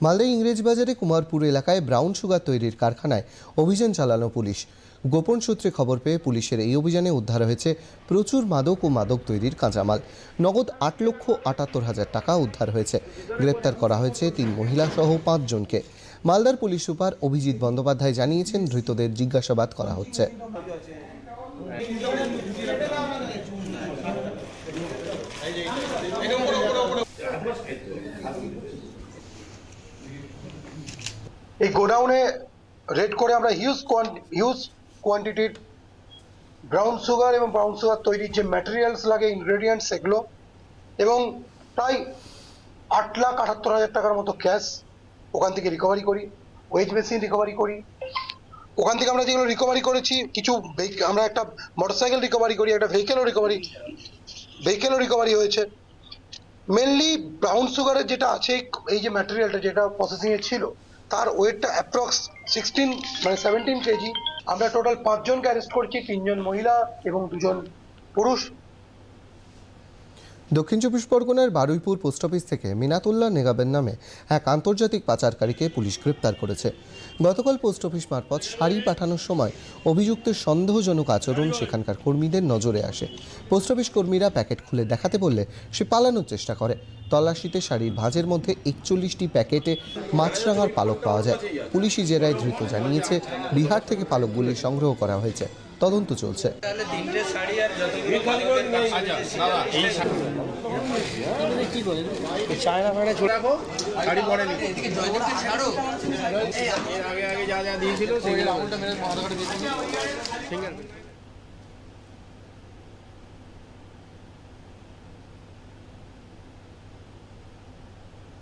মালদা ইংরেজবাজারে কুমারপুর এলাকায় brown sugar তৈরির কারখানায় অভিযান চালানো পুলিশ গোপন সূত্রে খবর পেয়ে পুলিশের এই অভিযানে উদ্ধার হয়েছে প্রচুর মাদক ও মাদক তৈরির কাঁচামাল নগদ আট লক্ষ আটাত্তর হাজার টাকা উদ্ধার হয়েছে গ্রেপ্তার করা হয়েছে তিন মহিলা সহ পাঁচজনকে মালদার পুলিশ সুপার অভিজিৎ বন্দ্যোপাধ্যায় জানিয়েছেন ধৃতদের জিজ্ঞাসাবাদ করা হচ্ছে এই গোডাউনে রেড করে আমরা হিউজ হিউজ কোয়ান্টিটির ব্রাউন সুগার এবং ব্রাউন সুগার তৈরির যে ম্যাটেরিয়ালস লাগে ইনগ্রেডিয়েন্টস সেগুলো এবং প্রায় আট লাখ আটাত্তর হাজার টাকার মতো ক্যাশ ওখান থেকে রিকভারি করি ওয়েজ মেশিন রিকভারি করি। ওখান থেকে আমরা যেগুলো রিকভারি করেছি, কিছু আমরা একটা মোটরসাইকেল রিকভারি করি, একটা ভেহিকেলও রিকভারি ভেহিকেলও রিকভারি হয়েছে। মেনলি ব্রাউন সুগারের যেটা আছে, এই যে ম্যাটেরিয়ালটা যেটা প্রসেসিংয়ে ছিল তার ওয়েটটা অ্যাপ্রক্স সিক্সটিন মানে সেভেন্টিন কেজি আমরা টোটাল পাঁচজনকে অ্যারেস্ট করছি, তিনজন মহিলা এবং দুজন পুরুষ। দক্ষিণ চব্বিশ পরগনার বারুইপুর পোস্ট অফিস থেকে মিনাতুল্লাহ নেগাবের নামে এক আন্তর্জাতিক পাচারকারীকে পুলিশ গ্রেপ্তার করেছে। গতকাল পোস্ট অফিস মারফত শাড়ি পাঠানোর সময় অভিযুক্তের সন্দেহজনক আচরণ সেখানকার কর্মীদের নজরে আসে। পোস্ট অফিস কর্মীরা প্যাকেট খুলে দেখাতে বললে সে পালানোর চেষ্টা করে। তল্লাশিতে শাড়ির ভাঁজের মধ্যে একচল্লিশটি প্যাকেটে মাছরাঙার পালক পাওয়া যায়। পুলিশি জেরায় ধৃত জানিয়েছে, বিহার থেকে পালকগুলি সংগ্রহ করা হয়েছে। তদন্ত চলছে। ঠিক তিনটে